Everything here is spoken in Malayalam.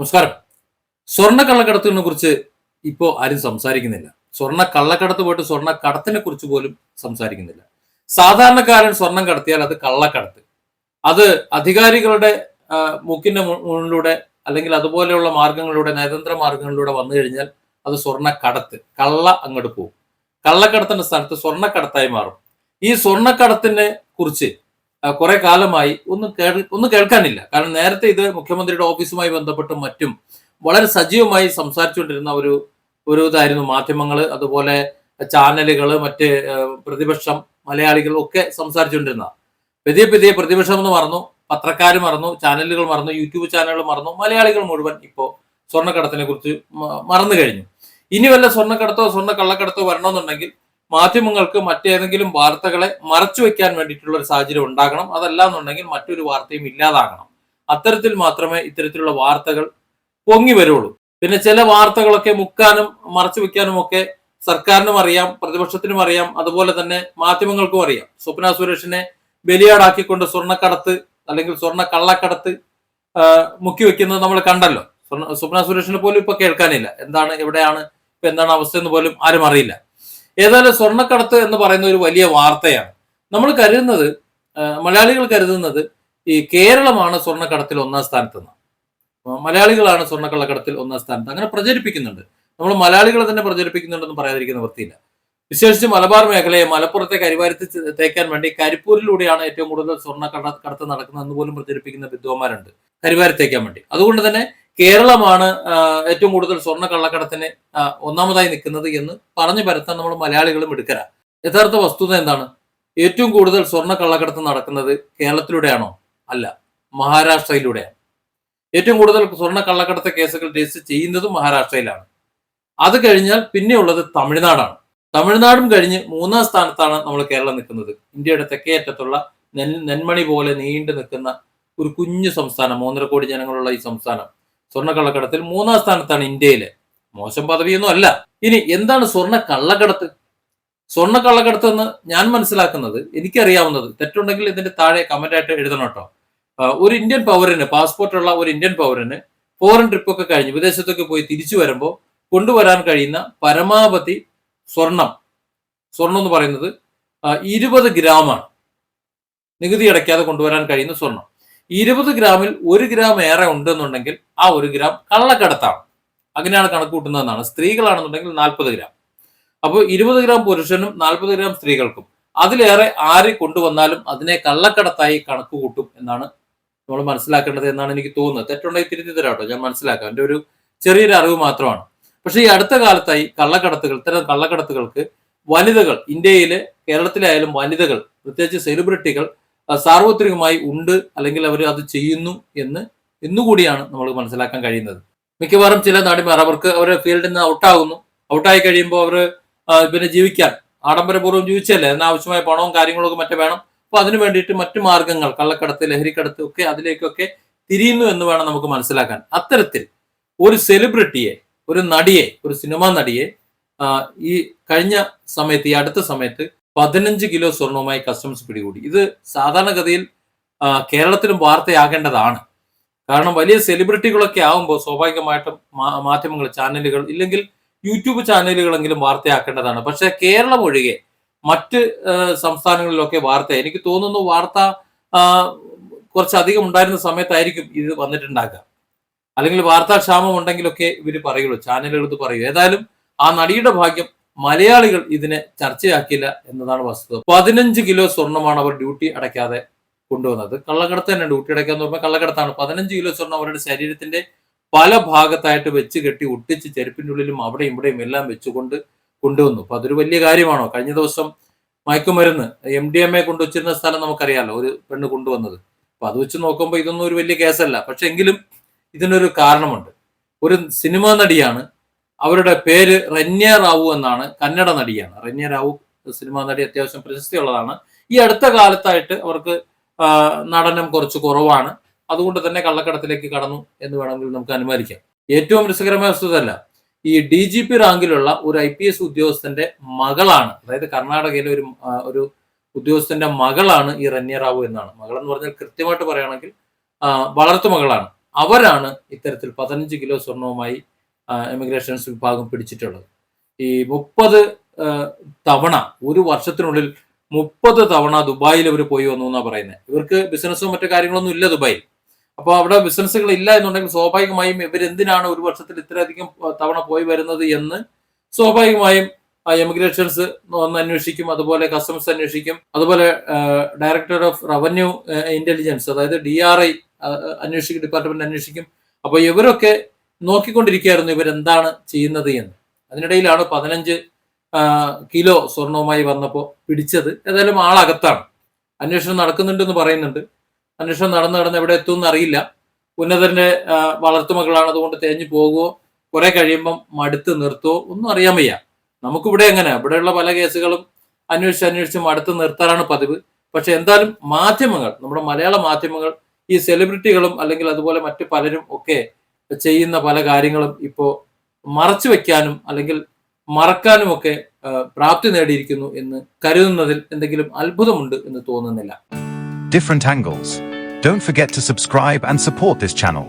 നമസ്കാരം. സ്വർണ കള്ളക്കടത്തിനെ കുറിച്ച് ഇപ്പോൾ ആരും സംസാരിക്കുന്നില്ല. സ്വർണ കള്ളക്കടത്ത് പോയിട്ട് സ്വർണ കടത്തിനെ കുറിച്ച് പോലും സംസാരിക്കുന്നില്ല. സാധാരണക്കാരൻ സ്വർണം കടത്തിയാൽ അത് കള്ളക്കടത്ത്. അത് അധികാരികളുടെ മൂക്കിന്റെ മു- മുന്നിലൂടെ അല്ലെങ്കിൽ അതുപോലെയുള്ള മാർഗങ്ങളിലൂടെ നയതന്ത്ര മാർഗങ്ങളിലൂടെ വന്നു കഴിഞ്ഞാൽ അത് സ്വർണ കടത്ത് കള്ള അങ്ങോട്ട് പോകും. കള്ളക്കടത്തിന്റെ സ്ഥാനത്ത് സ്വർണക്കടത്തായി മാറും. ഈ സ്വർണക്കടത്തിനെ കുറിച്ച് കുറെ കാലമായി ഒന്നും ഒന്നും കേൾക്കാനില്ല. കാരണം നേരത്തെ ഇത് മുഖ്യമന്ത്രിയുടെ ഓഫീസുമായി ബന്ധപ്പെട്ടും മറ്റും വളരെ സജീവമായി സംസാരിച്ചുകൊണ്ടിരുന്ന ഒരു ഒരു ഇതായിരുന്നു. മാധ്യമങ്ങൾ അതുപോലെ ചാനലുകൾ മറ്റ് പ്രതിപക്ഷം മലയാളികൾ ഒക്കെ സംസാരിച്ചുകൊണ്ടിരുന്ന. പുതിയ പുതിയ പ്രതിപക്ഷം എന്ന് മറന്നു പത്രക്കാർ മറന്നു ചാനലുകൾ മറന്നു യൂട്യൂബ് ചാനലുകൾ മറന്നു മലയാളികൾ മുഴുവൻ ഇപ്പോൾ സ്വർണക്കടത്തിനെ കുറിച്ച് മറന്നു കഴിഞ്ഞു. ഇനി വല്ല സ്വർണക്കടത്തോ സ്വർണ കള്ളക്കടത്തോ വരണമെന്നുണ്ടെങ്കിൽ മാധ്യമങ്ങൾക്ക് മറ്റേതെങ്കിലും വാർത്തകളെ മറച്ചു വെക്കാൻ വേണ്ടിയിട്ടുള്ള ഒരു സാഹചര്യം ഉണ്ടാകണം. അതല്ല എന്നുണ്ടെങ്കിൽ മറ്റൊരു വാർത്തയും ഇല്ലാതാകണം. അത്തരത്തിൽ മാത്രമേ ഇത്തരത്തിലുള്ള വാർത്തകൾ പൊങ്ങി വരുള്ളൂ. പിന്നെ ചില വാർത്തകളൊക്കെ മുക്കാനും മറച്ചു വെക്കാനും ഒക്കെ സർക്കാരിനും അറിയാം പ്രതിപക്ഷത്തിനും അറിയാം അതുപോലെ തന്നെ മാധ്യമങ്ങൾക്കും അറിയാം. സ്വപ്ന സുരേഷിനെ ബലിയാടാക്കിക്കൊണ്ട് സ്വർണക്കടത്ത് അല്ലെങ്കിൽ സ്വർണ കള്ളക്കടത്ത് മുക്കി വെക്കുന്നത് നമ്മൾ കണ്ടല്ലോ. സ്വപ്ന സുരേഷിനെ പോലും ഇപ്പൊ കേൾക്കാനില്ല. എന്താണ് എവിടെയാണ് ഇപ്പൊ എന്താണ് അവസ്ഥ എന്ന് പോലും ആരും അറിയില്ല. ഏതായാലും സ്വർണക്കടത്ത് എന്ന് പറയുന്ന ഒരു വലിയ വാർത്തയാണ്. നമ്മൾ കരുതുന്നത് മലയാളികൾ കരുതുന്നത് ഈ കേരളമാണ് സ്വർണക്കടത്തിൽ ഒന്നാം സ്ഥാനത്ത് നിന്ന് മലയാളികളാണ് സ്വർണക്കള്ളക്കടത്തിൽ ഒന്നാം സ്ഥാനത്ത്. അങ്ങനെ പ്രചരിപ്പിക്കുന്നുണ്ട്. നമ്മൾ മലയാളികളെ തന്നെ പ്രചരിപ്പിക്കുന്നുണ്ടെന്ന് പറയാതിരിക്കുന്ന വൃത്തിയില്ല. വിശേഷിച്ച് മലബാർ മേഖലയെ മലപ്പുറത്തെ കരിവാരത്ത് തേക്കാൻ വേണ്ടി കരിപ്പൂരിലൂടെയാണ് ഏറ്റവും കൂടുതൽ സ്വർണ കട കടത്ത് നടക്കുന്നതെന്ന് പോലും പ്രചരിപ്പിക്കുന്ന വിദ്വാന്മാരുണ്ട്. കരിവാരത്തേക്കാൻ വേണ്ടി. അതുകൊണ്ട് തന്നെ കേരളമാണ് ഏറ്റവും കൂടുതൽ സ്വർണ കള്ളക്കടത്തിന് ഒന്നാമതായി നിൽക്കുന്നത് എന്ന് പറഞ്ഞു പരത്താൻ നമ്മൾ മലയാളികളും എടുക്കരാ യഥാർത്ഥ വസ്തുത എന്താണ്? ഏറ്റവും കൂടുതൽ സ്വർണ കള്ളക്കടത്ത് നടക്കുന്നത് കേരളത്തിലൂടെയാണോ? അല്ല മഹാരാഷ്ട്രയിലൂടെയാണ്. ഏറ്റവും കൂടുതൽ സ്വർണ കള്ളക്കടത്ത് കേസുകൾ രജിസ്റ്റർ ചെയ്യുന്നതും മഹാരാഷ്ട്രയിലാണ്. അത് കഴിഞ്ഞാൽ പിന്നെയുള്ളത് തമിഴ്നാടാണ്. തമിഴ്നാടും കഴിഞ്ഞ് മൂന്നാം സ്ഥാനത്താണ് നമ്മൾ കേരളം നിൽക്കുന്നത്. ഇന്ത്യയുടെ തെക്കേ അറ്റത്തുള്ള നെൻ നെന്മണി പോലെ നീണ്ടു നിൽക്കുന്ന ഒരു കുഞ്ഞു സംസ്ഥാനം മൂന്നര കോടി ജനങ്ങളുള്ള ഈ സംസ്ഥാനം. സ്വർണക്കള്ളക്കടത്തിൽ മൂന്നാം സ്ഥാനത്താണ് ഇന്ത്യയിലെ. മോശം പദവിയൊന്നും അല്ല. ഇനി എന്താണ് സ്വർണ കള്ളക്കടത്ത് സ്വർണ കള്ളക്കടത്ത് എന്ന് ഞാൻ മനസ്സിലാക്കുന്നത് എനിക്കറിയാവുന്നത് തെറ്റുണ്ടെങ്കിൽ ഇതിന്റെ താഴെ കമന്റ് ആയിട്ട് എഴുതണം കേട്ടോ. ഒരു ഇന്ത്യൻ പൗരന് പാസ്പോർട്ടുള്ള ഒരു ഇന്ത്യൻ പൗരന് ഫോറിൻ ട്രിപ്പൊക്കെ കഴിഞ്ഞ് വിദേശത്തൊക്കെ പോയി തിരിച്ചു വരുമ്പോൾ കൊണ്ടുവരാൻ കഴിയുന്ന പരമാവധി സ്വർണം. സ്വർണം എന്ന് പറയുന്നത് ഇരുപത് ഗ്രാമാണ്. നികുതി അടയ്ക്കാതെ കൊണ്ടുവരാൻ കഴിയുന്ന സ്വർണം. ഇരുപത് ഗ്രാമിൽ ഒരു ഗ്രാം ഏറെ ഉണ്ടെന്നുണ്ടെങ്കിൽ ആ ഒരു ഗ്രാം കള്ളക്കടത്താണ്. അങ്ങനെയാണ് കണക്ക് കൂട്ടുന്നതെന്നാണ്. സ്ത്രീകളാണെന്നുണ്ടെങ്കിൽ നാൽപ്പത് ഗ്രാം. അപ്പോൾ ഇരുപത് ഗ്രാം പുരുഷനും നാൽപ്പത് ഗ്രാം സ്ത്രീകൾക്കും അതിലേറെ ആര് കൊണ്ടുവന്നാലും അതിനെ കള്ളക്കടത്തായി കണക്ക് കൂട്ടും എന്നാണ് നമ്മൾ മനസ്സിലാക്കേണ്ടത് എന്നാണ് എനിക്ക് തോന്നുന്നത്. തെറ്റുണ്ടെങ്കിൽ തിരുത്തി തരാം കേട്ടോ ഞാൻ മനസ്സിലാക്കാം. എന്റെ ഒരു ചെറിയൊരു അറിവ് മാത്രമാണ്. പക്ഷേ ഈ അടുത്ത കാലത്തായി കള്ളക്കടത്തുകൾ ഇത്തരം കള്ളക്കടത്തുകൾക്ക് വനിതകൾ ഇന്ത്യയിലെ കേരളത്തിലായാലും വനിതകൾ പ്രത്യേകിച്ച് സെലിബ്രിറ്റികൾ സാർവത്രികമായി ഉണ്ട് അല്ലെങ്കിൽ അവർ അത് ചെയ്യുന്നു എന്ന് എന്നുകൂടിയാണ് നമ്മൾ മനസ്സിലാക്കാൻ കഴിയുന്നത്. മിക്കവാറും ചില നടിമാർ അവർക്ക് അവരുടെ ഫീൽഡിൽ നിന്ന് ഔട്ടാകുന്നു. ഔട്ടായി കഴിയുമ്പോൾ അവർ പിന്നെ ജീവിക്കാൻ. ആഡംബരപൂർവം ജീവിച്ചല്ലേ? അതിന് പണവും കാര്യങ്ങളൊക്കെ മറ്റേ വേണം. അപ്പൊ അതിനു വേണ്ടിയിട്ട് മറ്റു മാർഗങ്ങൾ കള്ളക്കടത്ത് ലഹരിക്കടത്ത് ഒക്കെ അതിലേക്കൊക്കെ തിരിയുന്നു എന്ന് വേണം നമുക്ക് മനസ്സിലാക്കാൻ. അത്തരത്തിൽ ഒരു സെലിബ്രിറ്റിയെ ഒരു നടിയെ ഒരു സിനിമാ നടിയെ ഈ കഴിഞ്ഞ സമയത്ത് ഈ അടുത്ത സമയത്ത് പതിനഞ്ച് കിലോ സ്വർണവുമായി കസ്റ്റംസ് പിടികൂടി. ഇത് സാധാരണഗതിയിൽ കേരളത്തിലും വാർത്തയാകേണ്ടതാണ്. കാരണം വലിയ സെലിബ്രിറ്റികളൊക്കെ ആകുമ്പോൾ സ്വാഭാവികമായിട്ടും മാധ്യമങ്ങൾ ചാനലുകൾ ഇല്ലെങ്കിൽ യൂട്യൂബ് ചാനലുകളെങ്കിലും വാർത്തയാക്കേണ്ടതാണ്. പക്ഷെ കേരളം ഒഴികെ മറ്റ് സംസ്ഥാനങ്ങളിലൊക്കെ വാർത്ത എനിക്ക് തോന്നുന്നു വാർത്ത കുറച്ചധികം ഉണ്ടായിരുന്ന സമയത്തായിരിക്കും ഇത് വന്നിട്ടുണ്ടാകുക. അല്ലെങ്കിൽ വാർത്താക്ഷാമം ഉണ്ടെങ്കിലൊക്കെ ഇവർ പറയുള്ളൂ ചാനലുകൾ പറയൂ. ഏതായാലും ആ നടിയുടെ ഭാഗ്യം മലയാളികൾ ഇതിനെ ചർച്ചയാക്കില്ല എന്നതാണ് വസ്തുത. പതിനഞ്ച് കിലോ സ്വർണമാണ് അവർ ഡ്യൂട്ടി അടയ്ക്കാതെ കൊണ്ടുവന്നത്. കള്ളക്കടത്ത് തന്നെ ഡ്യൂട്ടി അടയ്ക്കാന്ന് പറയുമ്പോൾ കള്ളക്കടത്താണ്. പതിനഞ്ച് കിലോ സ്വർണം അവരുടെ ശരീരത്തിന്റെ പല ഭാഗത്തായിട്ട് വെച്ച് കെട്ടി ഒട്ടിച്ച് ചെരുപ്പിന്റെ ഉള്ളിലും അവിടെയും ഇവിടെയും എല്ലാം വെച്ചുകൊണ്ട് കൊണ്ടുവന്നു. അപ്പൊ അതൊരു വലിയ കാര്യമാണോ? കഴിഞ്ഞ ദിവസം മയക്കുമരുന്ന് എം ഡി എം എ കൊണ്ടുവച്ചിരുന്ന സ്ഥലം നമുക്കറിയാലോ ഒരു പെണ്ണ് കൊണ്ടുവന്നത്. അപ്പൊ അത് വെച്ച് നോക്കുമ്പോൾ ഇതൊന്നും ഒരു വലിയ കേസല്ല. പക്ഷെ എങ്കിലും ഇതിനൊരു കാരണമുണ്ട്. ഒരു സിനിമാ നടിയാണ് അവരുടെ പേര് റന്യ റാവു എന്നാണ് കന്നഡ നടിയാണ്. റന്യ റാവു സിനിമാ നടി അത്യാവശ്യം പ്രശസ്തിയുള്ളതാണ്. ഈ അടുത്ത കാലത്തായിട്ട് അവർക്ക് നടനം കുറച്ച് കുറവാണ്. അതുകൊണ്ട് തന്നെ കള്ളക്കടത്തിലേക്ക് കടന്നു എന്ന് വേണമെങ്കിൽ നമുക്ക് അനുമാനിക്കാം. ഏറ്റവും രസകരമായ വസ്തുതല്ല ഈ ഡി ജി പി റാങ്കിലുള്ള ഒരു ഐ പി എസ് ഉദ്യോഗസ്ഥന്റെ മകളാണ് അതായത് കർണാടകയിലെ ഒരു ഒരു ഉദ്യോഗസ്ഥന്റെ മകളാണ് ഈ റന്യ റാവു എന്നാണ്. മകൾ എന്ന് പറഞ്ഞാൽ കൃത്യമായിട്ട് പറയുകയാണെങ്കിൽ വളർത്തു മകളാണ്. അവരാണ് ഇത്തരത്തിൽ പതിനഞ്ച് കിലോ സ്വർണവുമായി ഇമിഗ്രേഷൻസ് വിഭാഗം പിടിച്ചിട്ടുള്ളത്. ഈ മുപ്പത് തവണ ഒരു വർഷത്തിനുള്ളിൽ മുപ്പത് തവണ ദുബായിൽ ഇവർ പോയി വന്നു എന്നാണ് പറയുന്നത് ഇവർക്ക് ബിസിനസ്സോ മറ്റു കാര്യങ്ങളൊന്നും ഇല്ല ദുബായിൽ. അപ്പോൾ അവിടെ ബിസിനസ്സുകൾ ഇല്ല എന്നുണ്ടെങ്കിൽ സ്വാഭാവികമായും ഇവരെന്തിനാണ് ഒരു വർഷത്തിൽ ഇത്രയധികം തവണ പോയി വരുന്നത് എന്ന് സ്വാഭാവികമായും എമിഗ്രേഷൻസ് ഒന്ന് അന്വേഷിക്കും. അതുപോലെ കസ്റ്റംസ് അന്വേഷിക്കും. അതുപോലെ ഡയറക്ടർ ഓഫ് റവന്യൂ ഇന്റലിജൻസ് അതായത് ഡി ആർ ഐ അന്വേഷിക്കും ഡിപ്പാർട്ട്മെന്റ് അന്വേഷിക്കും. അപ്പോൾ ഇവരൊക്കെ നോക്കിക്കൊണ്ടിരിക്കുകയായിരുന്നു ഇവരെന്താണ് ചെയ്യുന്നത് എന്ന്. അതിനിടയിലാണ് പതിനഞ്ച് കിലോ സ്വർണവുമായി വന്നപ്പോൾ പിടിച്ചത്. ഏതായാലും ആളകത്താണ്. അന്വേഷണം നടക്കുന്നുണ്ടെന്ന് പറയുന്നുണ്ട്. അന്വേഷണം നടന്ന് നടന്ന് എവിടെ എത്തുമെന്ന് അറിയില്ല. ഉന്നതന്റെ വളർത്തുമകളാണ് അതുകൊണ്ട് തേഞ്ഞു പോകുമോ കുറെ കഴിയുമ്പം മടുത്ത് നിർത്തുമോ ഒന്നും അറിയാൻ വയ്യ. നമുക്കിവിടെ എങ്ങനെ? ഇവിടെയുള്ള പല കേസുകളും അന്വേഷിച്ച് അന്വേഷിച്ച് മടുത്ത് നിർത്താറാണ് പതിവ്. പക്ഷെ എന്തായാലും മാധ്യമങ്ങൾ നമ്മുടെ മലയാള മാധ്യമങ്ങൾ ഈ സെലിബ്രിറ്റികളും അല്ലെങ്കിൽ അതുപോലെ മറ്റു പലരും ഒക്കെ ചെയ്യുന്ന പല കാര്യങ്ങളും ഇപ്പോൾ മറച്ചു വെക്കാനും അല്ലെങ്കിൽ മറക്കാനും ഒക്കെ പ്രാപ്തി നേടിയിരിക്കുന്നു എന്ന് കരുതുന്നതിൽ എന്തെങ്കിലും അത്ഭുതമുണ്ട് എന്ന് തോന്നുന്നില്ല different angles. Don't forget to subscribe and support this channel.